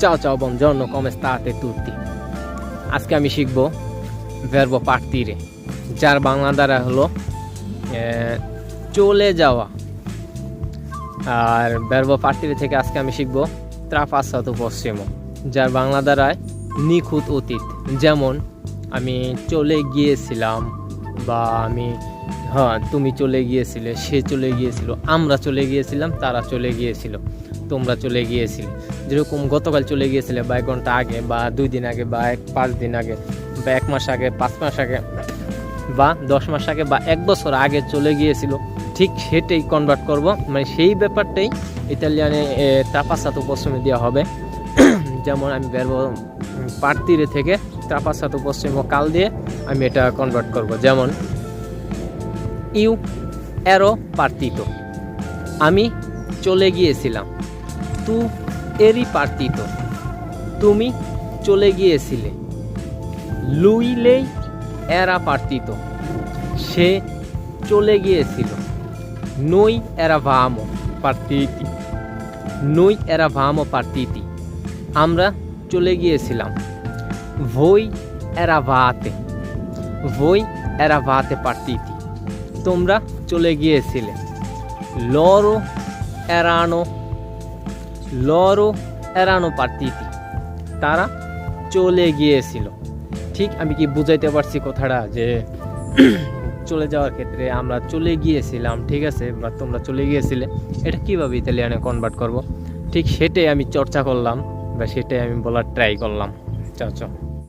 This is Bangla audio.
Ciao ciao, buongiorno, come state tutti? আজকে আমি শিখব ভার্ব পার্টিরে যার বাংলা দ্বারা হলো চলে যাওয়া। আর ভার্ব পার্টিরে থেকে আজকে আমি শিখব ত্রাপাসাত পশ্চিম যার বাংলা দ্বারায় নিখুঁত অতীত। যেমন আমি চলে গিয়েছিলাম বা আমি হ্যাঁ তুমি চলে গিয়েছিলে সে চলে গিয়েছিল আমরা চলে গিয়েছিলাম তারা চলে গিয়েছিল তোমরা চলে গিয়েছিলে। যেরকম গতকাল চলে গিয়েছিলে বা এক ঘণ্টা আগে বা দুই দিন আগে বা এক পাঁচ দিন আগে বা এক মাস আগে, পাঁচ মাস আগে বা দশ মাস আগে বা এক বছর আগে চলে গিয়েছিল, ঠিক সেটাই কনভার্ট করব। মানে সেই ব্যাপারটাই ইতালিয়ানে তাপাসাত পশ্চিমে দেওয়া হবে। যেমন আমি বেরবো পার্তিরে থেকে তাপাসাত পশ্চিম কাল দিয়ে আমি এটা কনভার্ট করব। যেমন, ইউ এরো পার্তিত আমি চলে গিয়েছিলাম। তু এরি পার্তিত তুমি চলে গিয়েছিলে। লুইলেই এরা পার্তিত সে চলে গিয়েছিল। নই এরা ভামো পার্তিতি নই এরা ভামো পার্তিতি আমরা চলে গিয়েছিলাম। ভই এরা ভাতে। ভই এরা ভাতে পার্তিতি তোমরা চলে গিয়েছিলে। লরো এরানো লরো এড়ানো পারতিতি তারা চলে গিয়েছিল। ঠিক আমি কি বুঝাইতে পারছি কথাটা যে চলে যাওয়ার ক্ষেত্রে আমরা চলে গিয়েছিলাম, ঠিক আছে? বা তোমরা চলে গিয়েছিলে। এটা কীভাবে ইতালিয়ানে কনভার্ট করব? ঠিক সেটাই আমি চর্চা করলাম বা সেটাই আমি বলার ট্রাই করলাম। চাচা